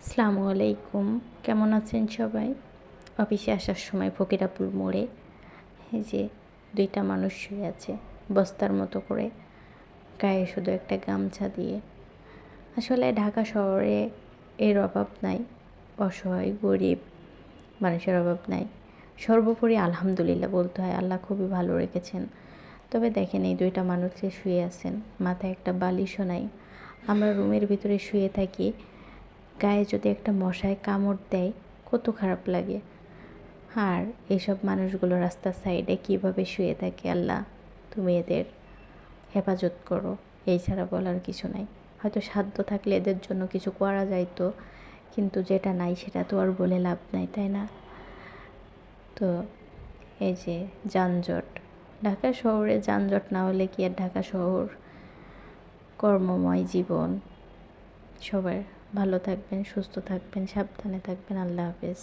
আসসালামু আলাইকুম। কেমন আছেন সবাই? অফিসে আসার সময় ফকিরাপুর মোড়ে এই যে দুইটা মানুষ শুয়ে আছে, বস্তার মতো করে, গায়ে শুধু একটা গামছা দিয়ে। আসলে ঢাকা শহরে এর অভাব নাই, অসহায়, গরিব মানুষের অভাব নাই। সর্বোপরি আলহামদুলিল্লাহ বলতে হয়, আল্লাহ খুবই ভালো রেখেছেন। তবে দেখেন এই দুইটা মানুষ শুয়ে আছেন, মাথায় একটা বালিশও নাই। আমরা রুমের ভিতরে শুয়ে থাকি গায়ে যদি একটা মশায় কামড় দেয়, কত খারাপ লাগে। আর এইসব মানুষগুলো রাস্তার সাইডে কীভাবে শুয়ে থাকে আল্লাহ? তুমি এদের হেফাজত করো, এই ছাড়া বলার কিছু নাই। হয়তো সাধ্য থাকলে এদের জন্য কিছু করা যাইতো, কিন্তু যেটা নাই সেটা তো আর বলে লাভ নাই, তাই না? তো এই যে যানজট, ঢাকা শহরে যানজট না হলে কি আর ঢাকা শহর কর্মময় জীবন? সবার ভালো থাকবেন সুস্থ থাকবেন সাবধানে থাকবেন। আল্লাহ হাফেজ।